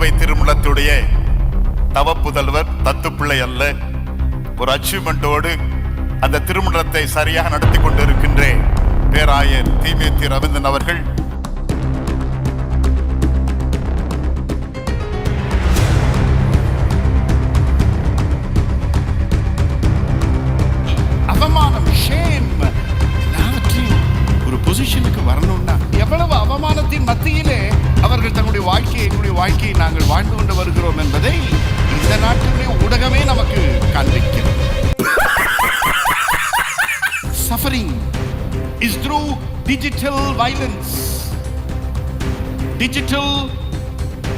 கோவை திருமணத்துடைய தவப்புதல்வர் தத்துப்பிள்ளை அல்ல. ஒரு அச்சீவ்மெண்டோடு அந்த திருமணத்தை சரியாக நடத்தி கொண்டிருக்கின்ற. பேராயர் தீமேத்தி ரவீந்திரன் அவர்கள் வாழ்க்கையை எங்களுடைய வாழ்க்கையை நாங்கள் வாழ்ந்து கொண்டு வருகிறோம் என்பதை இந்த நாட்டினுடைய ஊடகமே நமக்கு காண்பிக்கிறது suffering is through digital violence, digital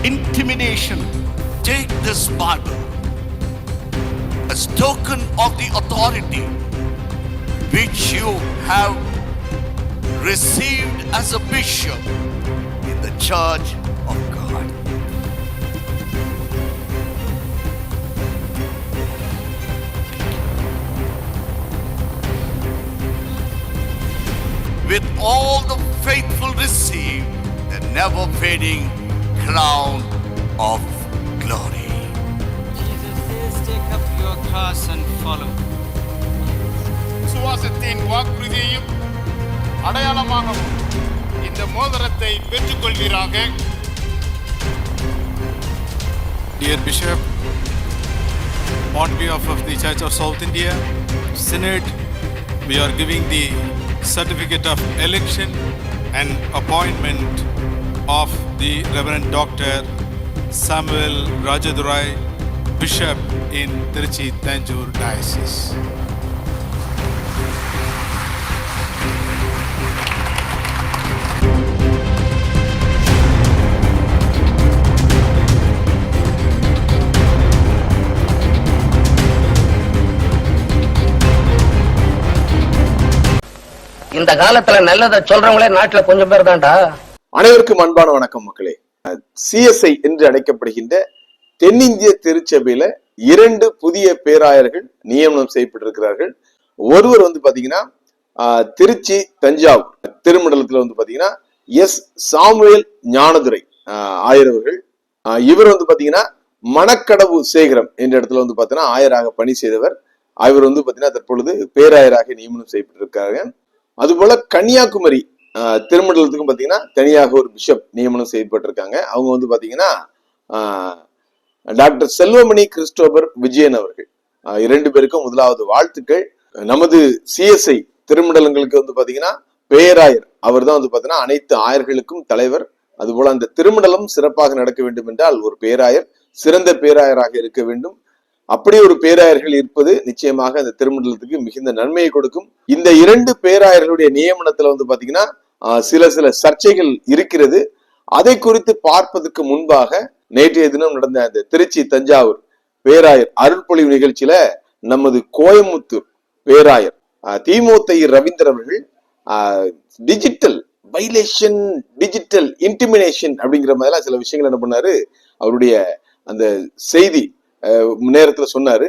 intimidation. Take this Bible as token of the authority which you have received as a bishop in the church With all the faithful receive the never fading crown of glory. Jesus says, Take up your cross and follow. சுவாசத்தின் வாக்குறுதியையும் அடையாளமாகவும் இந்த மோதிரத்தை பெற்றுக்கொள்வீராக Dear Bishop, on behalf of the Church of South India, Synod, we are giving the certificate of election and appointment of the Reverend Dr. Samuel Rajadurai, Bishop in Tiruchi Tanjore Diocese. இந்த காலத்துல நல்லதை சொல்றவங்களே நாட்டுல கொஞ்சம் பேர் தான்டா. அனைவருக்கும் அன்பான வணக்கம் மக்களே. சிஎஸ்ஐ என்று அழைக்கப்படுகின்ற தென்னிந்திய திருச்சபையில இரண்டு புதிய பேராயர்கள் நியமனம் செய்யப்பட்டிருக்கிறார்கள். ஒருவர் வந்து பாத்தீங்கன்னா திருச்சி தஞ்சாவூர். திருமண்டலத்துல வந்து பாத்தீங்கன்னா எஸ். சாமுவேல் ஞானதுரை ஆஹ், இவர் வந்து பாத்தீங்கன்னா மணக்கடவு சேகரம் என்ற இடத்துல வந்து பாத்தீங்கன்னா ஆயராக பணி செய்தவர். அவர் வந்து பாத்தீங்கன்னா தற்பொழுது பேராயராக நியமனம் செய்யப்பட்டிருக்காங்க அதுபோல கன்னியாகுமரி திருமண்டலத்துக்கும் பார்த்தீங்கன்னா தனியாக ஒரு பிஷப் நியமனம் செய்யப்பட்டிருக்காங்க. அவங்க வந்து பாத்தீங்கன்னா டாக்டர் செல்வமணி கிறிஸ்டோபர் விஜயன் அவர்கள். இரண்டு பேருக்கும் முதலாவது வாழ்த்துக்கள். நமது சிஎஸ்ஐ திருமண்டலங்களுக்கு வந்து பாத்தீங்கன்னா பேராயர். அவர் தான் வந்து பாத்தீங்கன்னா அனைத்து ஆயர்களுக்கும் தலைவர். அதுபோல அந்த திருமண்டலம் சிறப்பாக நடக்க வேண்டும் என்றால் ஒரு பேராயர் சிறந்த பேராயராக இருக்க வேண்டும். அப்படி ஒரு பேராயர்கள் இருப்பது நிச்சயமாக அந்த திருமண்டலத்துக்கு மிகுந்த நன்மையை கொடுக்கும். இந்த இரண்டு பேராயர்களுடைய நியமனத்துல வந்து பாத்தீங்கன்னா சில சில சர்ச்சைகள் இருக்கிறது. அதை குறித்து பார்ப்பதற்கு முன்பாக நேற்றைய தினம் நடந்த அந்த திருச்சி தஞ்சாவூர் பேராயர் அருள்பொழிவு நிகழ்ச்சியில நமது கோயமுத்தூர் பேராயர் ஆஹ், தீமோத்தை ரவீந்தர் அவர்கள் டிஜிட்டல் வைலேஷன் டிஜிட்டல் இன்டிமினேஷன் அப்படிங்கிற மாதிரிலாம் சில விஷயங்கள் என்ன பண்ணாரு? அவருடைய அந்த செய்தி நேரத்துல சொன்னாரு.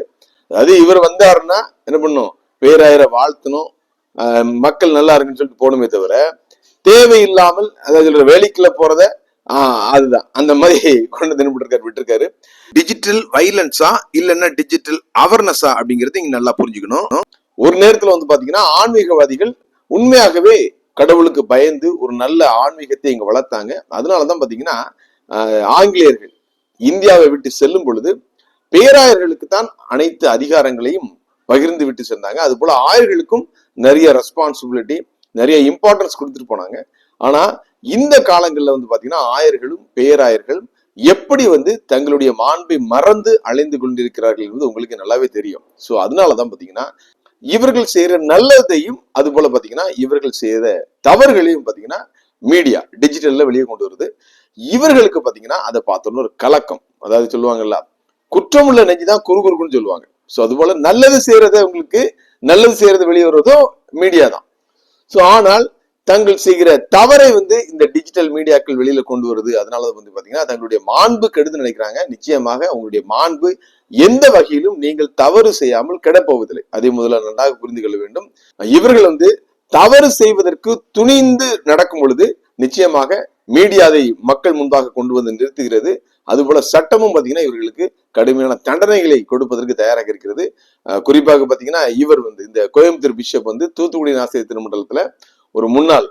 அதாவது இவர் வந்தாருன்னா என்ன பண்ணும்? பேராயரை வாழ்த்தணும். மக்கள் நல்லா இருக்குன்னு சொல்லிட்டு போகணுமே தவிர தேவையில்லாமல் அதாவது சொல்ற வேலைக்குள்ள போறத ஆஹ் அதுதான். அந்த மாதிரி கொண்டு தினப்பட்டிருக்காரு விட்டுருக்காரு. டிஜிட்டல் வைலன்ஸா இல்லைன்னா டிஜிட்டல் அவர்னஸா அப்படிங்கறத இங்க நல்லா புரிஞ்சுக்கணும். ஒரு நேரத்துல வந்து பாத்தீங்கன்னா ஆன்மீகவாதிகள் உண்மையாகவே கடவுளுக்கு பயந்து ஒரு நல்ல ஆன்மீகத்தை இங்க வளர்த்தாங்க. அதனாலதான் பாத்தீங்கன்னா ஆஹ், ஆங்கிலேயர்கள் இந்தியாவை விட்டு செல்லும் பொழுது பேராயர்களுக்கு தான் அனைத்து அதிகாரங்களையும் பகிர்ந்து விட்டு சென்றாங்க. அது போல ஆயர்களுக்கும் நிறைய ரெஸ்பான்சிபிலிட்டி நிறைய இம்பார்ட்டன்ஸ் கொடுத்துட்டு போனாங்க. ஆனா இந்த காலங்களில் வந்து பாத்தீங்கன்னா ஆயர்களும் பேராயர்களும் எப்படி வந்து தங்களுடைய மாண்பை மறந்து அலைந்து கொண்டிருக்கிறார்கள் என்பது உங்களுக்கு நல்லாவே தெரியும். ஸோ அதனாலதான் பாத்தீங்கன்னா இவர்கள் செய்யற நல்லதையும் அது போல பாத்தீங்கன்னா இவர்கள் செய்த தவறுகளையும் பாத்தீங்கன்னா மீடியா டிஜிட்டல்ல வெளியே கொண்டு வருது. இவர்களுக்கு பாத்தீங்கன்னா அதை பார்த்தோன்னு ஒரு கலக்கம். அதாவது சொல்லுவாங்கல்ல குற்றமுள்ள நெஞ்சுதான் குறு குறுக்குன்னு சொல்லுவாங்க. ஸோ அது போல நல்லது செய்யறத உங்களுக்கு நல்லது செய்யறது வெளியே வர்றதும் மீடியா தான். ஸோ ஆனால் தங்கள் செய்கிற தவறை வந்து இந்த டிஜிட்டல் மீடியாக்கள் வெளியில கொண்டு வருது. அதனால வந்து பாத்தீங்கன்னா தங்களுடைய மாண்பு கெடுது நினைக்கிறாங்க. நிச்சயமாக உங்களுடைய மாண்பு எந்த வகையிலும் நீங்கள் தவறு செய்யாமல் கிடப்போவதில்லை. அதை முதல்ல நன்றாக புரிந்து கொள்ள வேண்டும். இவர்கள் வந்து தவறு செய்வதற்கு துணிந்து நடக்கும் பொழுது நிச்சயமாக மீடியாவை மக்கள் முன்பாக கொண்டு வந்து நிறுத்துகிறது. அதுபோல சட்டமும் பாத்தீங்கன்னா இவர்களுக்கு கடுமையான தண்டனைகளை கொடுப்பதற்கு தயாராக இருக்கிறது. குறிப்பாக பாத்தீங்கன்னா இவர் வந்து இந்த கோயம்புத்தூர் பிஷப் வந்து தூத்துக்குடி ஆசிரியர் திருமண்டலத்துல ஒரு முன்னாள்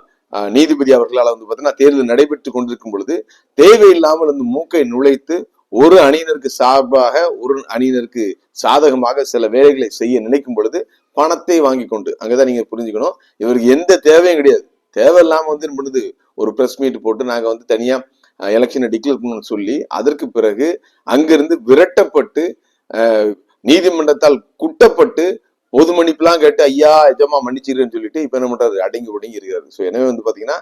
நீதிபதி அவர்களால் வந்து பாத்தீங்கன்னா தேர்தல் நடைபெற்று கொண்டிருக்கும் பொழுது தேவையில்லாமல் வந்து மூக்கை நுழைத்து ஒரு அணியினருக்கு சார்பாக ஒரு அணியினருக்கு சாதகமாக சில வேலைகளை செய்ய நினைக்கும் பொழுது பணத்தை வாங்கி கொண்டு அங்கதான் நீங்க புரிஞ்சுக்கணும் இவருக்கு எந்த தேவையும் கிடையாது. தேவையில்லாம வந்து என்ன பண்ணுது ஒரு பிரஸ் மீட் போட்டு நாங்க வந்து தனியா எலெக்ஷனை டிக்ளேர் பண்ணணும்னு சொல்லி அதற்கு பிறகு அங்கிருந்து விரட்டப்பட்டு நீதிமன்றத்தால் குட்டப்பட்டு பொது மன்னிப்புலாம் கேட்டு ஐயா எஜமா மன்னிச்சிருன்னு சொல்லிட்டு இப்ப என்ன பண்றாரு? அடங்கி ஒடுங்கி இருக்கிறாரு. ஸோ எனவே வந்து பாத்தீங்கன்னா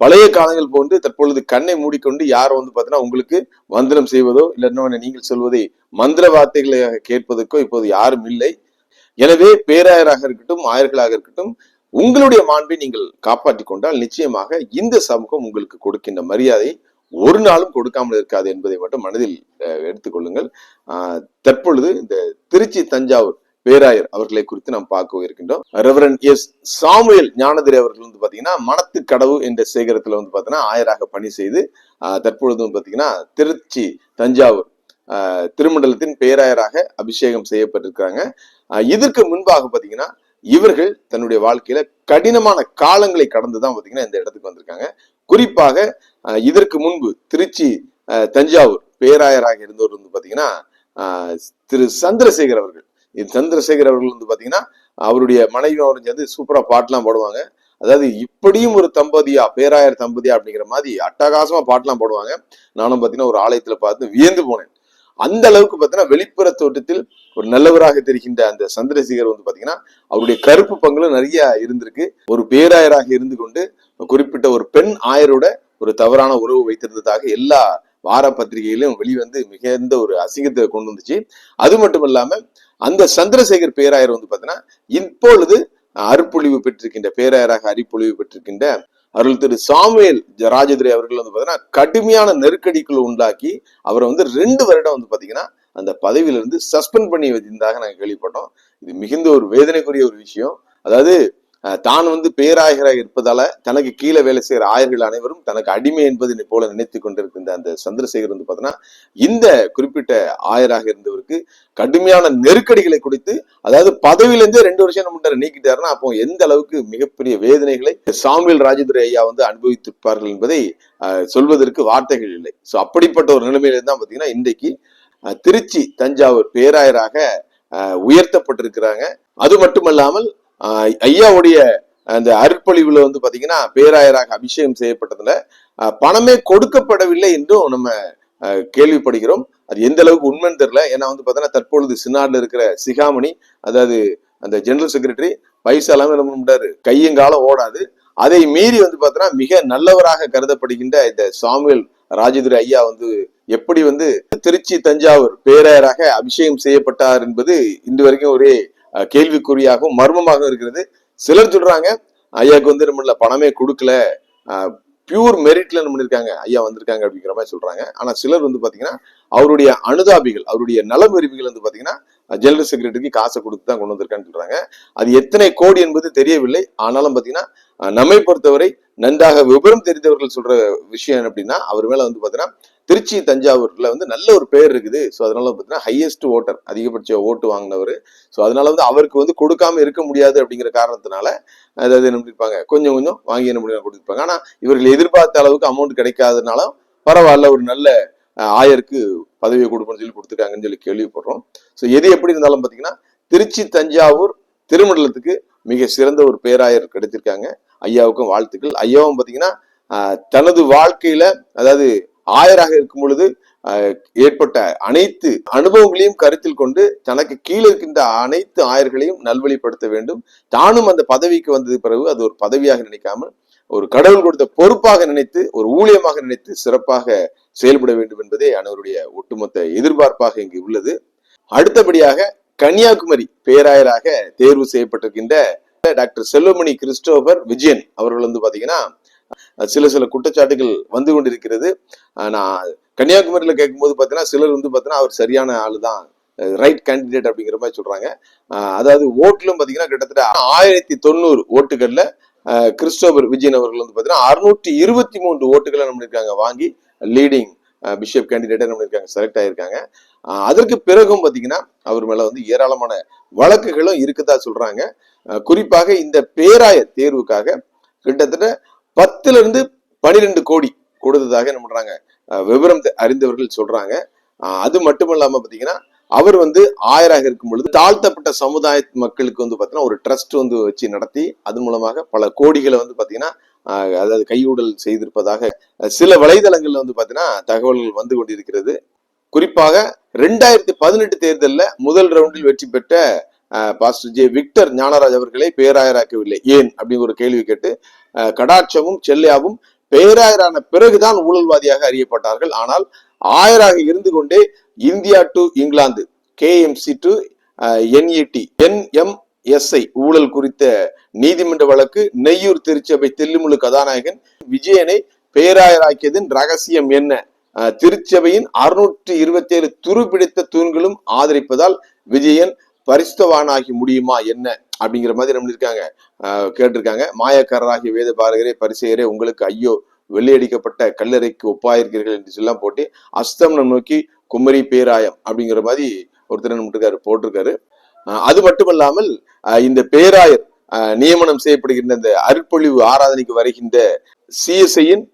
பழைய காலங்கள் போன்று தற்பொழுது கண்ணை மூடிக்கொண்டு யார் வந்து பாத்தீங்கன்னா உங்களுக்கு மந்திரம் செய்வதோ இல்லை இன்னொன்னு நீங்கள் சொல்வதை மந்திர வார்த்தைகளை கேட்பதற்கோ இப்போது யாரும் இல்லை. எனவே பேராயராக இருக்கட்டும் ஆயர்களாக இருக்கட்டும் உங்களுடைய மாண்பை நீங்கள் காப்பாற்றிக் கொண்டால் நிச்சயமாக இந்த சமூகம் உங்களுக்கு கொடுக்கின்ற மரியாதை ஒரு நாளும் கொடுக்காமல் இருக்காது என்பதை மட்டும் மனதில் எடுத்துக்கொள்ளுங்கள் தற்பொழுது இந்த திருச்சி தஞ்சாவூர் பேராயர் அவர்களை குறித்து நாம் பார்க்க இருக்கின்றோம். ரெவரன் எஸ் சாமுவேல் ஞானதிரி அவர்கள் வந்து பாத்தீங்கன்னா மனத்து கடவு என்ற சேகரத்துல வந்து பாத்தீங்கன்னா ஆயராக பணி செய்து ஆஹ், தற்பொழுது வந்து பாத்தீங்கன்னா திருச்சி தஞ்சாவூர் திருமண்டலத்தின் பேராயராக அபிஷேகம் செய்யப்பட்டிருக்கிறாங்க. இதற்கு முன்பாக பாத்தீங்கன்னா இவர்கள் தன்னுடைய வாழ்க்கையில கடினமான காலங்களை கடந்துதான் பாத்தீங்கன்னா இந்த இடத்துக்கு வந்திருக்காங்க. குறிப்பாக இதற்கு முன்பு திருச்சி தஞ்சாவூர் பேராயராக இருந்தவர் வந்து பாத்தீங்கன்னா திரு சந்திரசேகர் அவர்கள். இது சந்திரசேகர் அவர்கள் வந்து பாத்தீங்கன்னா அவருடைய மனைவி அவரும் சேர்ந்து சூப்பரா பாட்டுலாம் பாடுவாங்க. அதாவது இப்படியும் ஒரு தம்பதியா பேராயர் தம்பதியா அப்படிங்கிற மாதிரி அட்டகாசமா பாட்டுலாம் பாடுவாங்க. நானும் பாத்தீங்கன்னா ஒரு ஆலயத்துல பார்த்து வியந்து போனேன். அந்த அளவுக்கு பார்த்தீங்கன்னா வெளிப்புற தோட்டத்தில் ஒரு நல்லவராக தெரிகின்ற அந்த சந்திரசேகர் வந்து பாத்தீங்கன்னா அவருடைய கருப்பு பங்குல நிறைய இருந்திருக்கு. ஒரு பேராயராக இருந்து கொண்டு குறிப்பிட்ட ஒரு பெண் ஆயரோட ஒரு தவறான உறவு வைத்திருந்ததாக எல்லா வார பத்திரிகையிலும் வெளிவந்து மிகுந்த ஒரு அசிங்கத்தை கொண்டு வந்துச்சு. அது மட்டும் இல்லாம அந்த சந்திரசேகர் பேராயர் வந்து பாத்தீங்கன்னா இப்பொழுது அருப்பொழிவு பெற்றிருக்கின்ற பேராயராக அரிப்பொழிவு பெற்றிருக்கின்ற அருள் திரு சாமுவேல் ராஜதுரை அவர்கள் வந்து பாத்தீங்கன்னா கடுமையான நெருக்கடிக்குள் உண்டாக்கி அவரை வந்து ரெண்டு வருடம் வந்து பாத்தீங்கன்னா அந்த பதவியிலிருந்து சஸ்பெண்ட் பண்ணி வச்சிருந்தாக நாங்க கேள்விப்பட்டோம். இது மிகுந்த ஒரு வேதனைக்குரிய ஒரு விஷயம். அதாவது தான் வந்து பேராயராக இருப்பதால தனக்கு கீழே வேலை செய்கிற ஆயர்கள் அனைவரும் தனக்கு அடிமை என்பதை போல நினைத்து கொண்டிருக்கின்ற அந்த சந்திரசேகர் வந்து பார்த்தோன்னா இந்த குறிப்பிட்ட ஆயராக இருந்தவருக்கு கடுமையான நெருக்கடிகளை கொடுத்து அதாவது பதவியிலேருந்தே ரெண்டு வருஷம் நம்ம நீக்கிட்டாருன்னா அப்போ எந்த அளவுக்கு மிகப்பெரிய வேதனைகளை சாமியல் ராஜதுரை ஐயா வந்து அனுபவித்திருப்பார்கள் என்பதை அஹ், சொல்வதற்கு வார்த்தைகள் இல்லை. ஸோ அப்படிப்பட்ட ஒரு நிலைமையில தான் பார்த்தீங்கன்னா இன்றைக்கு திருச்சி தஞ்சாவூர் பேராயராக அஹ், உயர்த்தப்பட்டிருக்கிறாங்க. அது மட்டுமல்லாமல் ஐயாவுடைய அந்த அருட்பொழிவுல வந்து பாத்தீங்கன்னா பேராயராக அபிஷேகம் செய்யப்பட்டதுல பணமே கொடுக்கப்படவில்லை என்றும் நம்ம கேள்விப்படுகிறோம். அது எந்த அளவுக்கு உண்மைன்னு தெரியல. ஏன்னா வந்து பாத்தீங்கன்னா தற்பொழுது சின்னாடில் இருக்கிற சிகாமணி அதாவது அந்த ஜெனரல் செக்ரட்டரி பைசா எல்லாமே என்ன பண்ணாரு கையங்காலம் ஓடாது. அதை மீறி வந்து பார்த்தோன்னா மிக நல்லவராக கருதப்படுகின்ற இந்த சாமுவேல் ராஜதுரை ஐயா வந்து எப்படி வந்து திருச்சி தஞ்சாவூர் பேராயராக அபிஷேகம் செய்யப்பட்டார் என்பது இன்று வரைக்கும் ஒரே கேள்விக்குறியாகவும் மர்மமாகவும் இருக்கிறது. சிலர் சொல்றாங்க ஐயாவுக்கு வந்து நம்மள பணமே கொடுக்கல. பியூர் மெரிட்ல என்ன பண்ணிருக்காங்க? ஐயா வந்திருக்காங்க அப்படிங்கிற மாதிரி சொல்றாங்க. ஆனா சிலர் வந்து பாத்தீங்கன்னா அவருடைய அனுதாபிகள் அவருடைய நல விரும்பிகள் வந்து பாத்தீங்கன்னா ஜெனரல் செக்ரட்டரிக்கு காசை கொடுத்து தான் கொண்டு வந்திருக்கான்னு சொல்றாங்க. அது எத்தனை கோடி என்பது தெரியவில்லை. ஆனாலும் பாத்தீங்கன்னா நம்மை பொறுத்தவரை நன்றாக விபரம் தெரிந்தவர்கள் சொல்ற விஷயம் அப்படின்னா அவர் மேல வந்து பாத்தீங்கன்னா திருச்சி தஞ்சாவூர்ல வந்து நல்ல ஒரு பேர் இருக்குது. ஸோ அதனால பாத்தீங்கன்னா ஹையஸ்ட் ஓட்டர் அதிகபட்ச ஓட்டு வாங்கினவர். ஸோ அதனால வந்து அவருக்கு வந்து கொடுக்காம இருக்க முடியாது அப்படிங்கிற காரணத்தினால அதாவது என்ன பண்ணிருப்பாங்க கொஞ்சம் கொஞ்சம் வாங்கி என்ன பண்ணி கொடுத்துருப்பாங்க. ஆனா இவர்கள் எதிர்பார்த்த அளவுக்கு அமௌண்ட் கிடைக்காதனால பரவாயில்ல ஒரு நல்ல ஆயருக்கு பதவியை கொடுப்போம்னு சொல்லி கொடுத்துருக்காங்கன்னு சொல்லி கேள்விப்படுறோம். ஸோ எது எப்படி இருந்தாலும் பாத்தீங்கன்னா திருச்சி தஞ்சாவூர் திருமண்டலத்துக்கு மிக சிறந்த ஒரு பேராயர் கிடைத்திருக்காங்க. ஐயாவுக்கும் வாழ்த்துக்கள். ஐயாவும் பார்த்தீங்கன்னா தனது வாழ்க்கையில அதாவது ஆயராக இருக்கும் பொழுது ஏற்பட்ட அனைத்து அனுபவங்களையும் கருத்தில் கொண்டு தனக்கு கீழே இருக்கின்ற அனைத்து ஆயர்களையும் நல்வழிப்படுத்த வேண்டும். தானும் அந்த பதவிக்கு வந்தது பிறகு அது ஒரு பதவியாக நினைக்காமல் ஒரு கடவுள் கொடுத்த பொறுப்பாக நினைத்து ஒரு ஊழியமாக நினைத்து சிறப்பாக செயல்பட வேண்டும் என்பதே அனைவருடைய ஒட்டுமொத்த எதிர்பார்ப்பாக இங்கு உள்ளது. அடுத்தபடியாக கன்னியாகுமரி பேராயராக தேர்வு செய்யப்பட்டிருக்கின்ற டாக்டர் செல்வமணி கிறிஸ்டோபர் விஜயன் அவர்கள் வந்து பாத்தீங்கன்னா சில சில குற்றச்சாட்டுகள் வந்து கொண்டிருக்கிறது. நான் கன்னியாகுமரியில கேட்கும்போது பார்த்தீங்கன்னா சிலர் வந்து பார்த்தீங்கன்னா அவர் சரியான ஆள் தான் ரைட் கேண்டிடேட் அப்படிங்கிற மாதிரி சொல்றாங்க. அதாவது ஓட்டிலும் பார்த்தீங்கன்னா கிட்டத்தட்ட ஆயிரத்தி தொண்ணூறு ஓட்டுகள்ல கிறிஸ்டோபர் விஜயன் அவர்கள் வந்து பாத்தீங்கன்னா அறுநூற்றி இருபத்தி மூன்று ஓட்டுகளை நம்ம இருக்காங்க வாங்கி லீடிங் பிஷப் கேண்டிடேட்டாக இருக்காங்க செலக்ட் ஆயிருக்காங்க. அதற்கு பிறகும் பார்த்தீங்கன்னா அவர் மேலே வந்து ஏராளமான வழக்குகளும் இருக்குதா சொல்றாங்க. குறிப்பாக இந்த பேராயர் தேர்வுக்காக கிட்டத்தட்ட பத்துல இருந்து பனிரெண்டு கோடி கொடுத்ததாக என்ன பண்றாங்க? விவரம் அறிந்தவர்கள் சொல்றாங்க. அது மட்டும் இல்லாம பாத்தீங்கன்னா அவர் வந்து ஆயராக இருக்கும் பொழுது தாழ்த்தப்பட்ட சமுதாய மக்களுக்கு வந்து பாத்தீங்கன்னா ஒரு ட்ரஸ்ட் வந்து வச்சு நடத்தி அது மூலமாக பல கோடிகளை வந்து பாத்தீங்கன்னா அதாவது கையூடல் செய்திருப்பதாக சில வலைதளங்கள்ல வந்து பாத்தீங்கன்னா தகவல்கள் வந்து கொண்டிருக்கிறது. குறிப்பாக ரெண்டாயிரத்தி பதினெட்டு தேர்தலில் முதல் ரவுண்டில் வெற்றி பெற்ற பாஸ்டர் ஜே விக்டர் ஞானராஜ் அவர்களை பேராயராக்கவில்லை. ஏன்? அப்படின்னு ஒரு கேள்வி கேட்டு அஹ், கடாட்சமும் செல்லியாவும் பேராயரான பிறகுதான் ஊழல்வாதியாக அறியப்பட்டார்கள். ஆனால் ஆயராக இருந்து கொண்டே India to England KMC to NED SI ஊழல் குறித்த நீதிமன்ற வழக்கு நெய்யூர் திருச்சபை தில்லுமுழு கதாநாயகன் விஜயனை பேராயராக்கியதன் ரகசியம் என்ன? திருச்சபையின் அறுநூற்றி இருபத்தி ஏழு துருப்பிடித்த தூண்களும் ஆதரிப்பதால் விஜயன் பரிசுத்தவானாகி முடியுமா என்ன? அப்படிங்கிற மாதிரி நம்ம இருக்காங்க. கேட்டிருக்காங்க. மாயக்காரராகிய வேத பாரகரே பரிசெயரே உங்களுக்கு ஐயோ வெள்ளையடிக்கப்பட்ட கல்லறைக்கு ஒப்பாயிருக்கிறீர்கள் என்று சொல்லலாம் போட்டு அஸ்தமனம் நோக்கி குமரி பேராயம் அப்படிங்கிற மாதிரி ஒருத்தர் என்ன இருக்காரு போட்டிருக்காரு. அது மட்டுமல்லாமல் இந்த பேராயர் நியமனம் செய்யப்படுகின்ற இந்த அருட்பொழிவு ஆராதனைக்கு வருகின்ற சிஎஸ்ஐயின்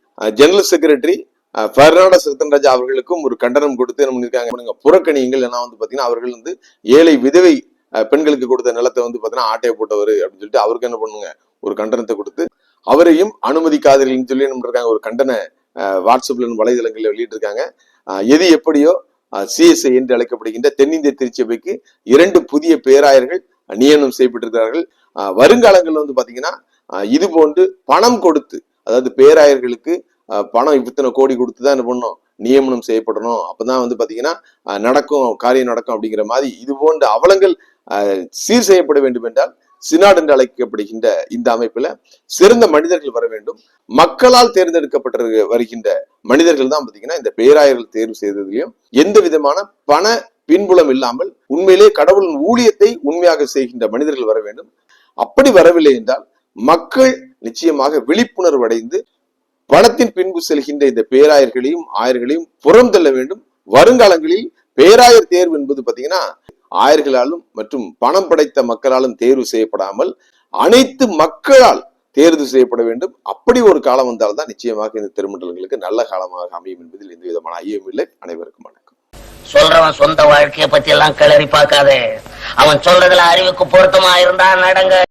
ஜெனரல் செக்ரட்டரி பெர்னாடோ சத்தன்ராஜா அவர்களுக்கும் ஒரு கண்டனம் கொடுத்து என்ன பண்ணிருக்காங்க? பண்ணுங்க புறக்கணியுங்கள். ஏன்னா வந்து பாத்தீங்கன்னா அவர்கள் வந்து ஏழை விதவை பெண்களுக்கு கொடுத்த நிலத்தை வந்து பாத்தீங்கன்னா ஆட்டையை போட்டவர் அப்படின்னு சொல்லிட்டு அவருக்கு என்ன பண்ணுங்க? ஒரு கண்டனத்தை கொடுத்து அவரையும் அனுமதிக்காதீர்கள்னு சொல்லி என்ன பண்றாங்க ஒரு கண்டன வாட்ஸ்அப்ல வலைதளங்களில் வெளியிட்டிருக்காங்க. எது எப்படியோ சிஎஸ்ஐ என்று அழைக்கப்படுகின்ற தென்னிந்திய திருச்சபைக்கு இரண்டு புதிய பேராயர்கள் நியமனம் செய்யப்பட்டிருக்கிறார்கள். அஹ், வந்து பாத்தீங்கன்னா இது போன்று பணம் கொடுத்து அதாவது பேராயர்களுக்கு பணம் இத்தனை கோடி கொடுத்து தான் என்ன பண்ணணும் நியமனம் செய்யப்படணும். அப்பதான் வந்து பாத்தீங்கன்னா நடக்கும் காரியம் நடக்கும் அப்படிங்கிற மாதிரி இது போன்ற அவலங்கள் அஹ், சீர் செய்யப்பட வேண்டும் என்றால் சினாட் என்று அழைக்கப்படுகின்ற இந்த அமைப்புல சிறந்த மனிதர்கள் வர வேண்டும். மக்களால் தேர்ந்தெடுக்கப்பட்டு வருகின்ற மனிதர்கள் தான் பாத்தீங்கன்னா இந்த பேராயர்கள் தேர்வு செய்ததிலையும் எந்த விதமான பண பின்புலம் இல்லாமல் உண்மையிலே கடவுளின் ஊழியத்தை உண்மையாக செய்கின்ற மனிதர்கள் வர வேண்டும். அப்படி வரவில்லை என்றால் மக்கள் நிச்சயமாக விழிப்புணர்வு அடைந்து பணத்தின் பின்பு செல்கின்ற இந்த பேராயர்களையும் ஆயர்களையும் புறம் தள்ள வேண்டும். வருங்காலங்களில் பேராயர் தேர்வு என்பது பாத்தீங்கன்னா ஆயர்களாலும் மற்றும் பணம் படைத்த மக்களாலும் தேர்வு செய்யப்படாமல் அனைத்து மக்களால் தேர்வு செய்யப்பட வேண்டும். அப்படி ஒரு காலம் வந்தால்தான் நிச்சயமாக இந்த திருமண்டலங்களுக்கு நல்ல காலமாக அமையும் என்பதில் எந்த விதமான ஐயம் இல்லை. அனைவருக்கும் வணக்கம். சொல்றவன் சொந்த வாழ்க்கையை பத்தி எல்லாம் கிளறி பார்க்காதே. அவன் சொல்றதுல அறிவுக்கு பொருத்தமா இருந்தா நடங்க.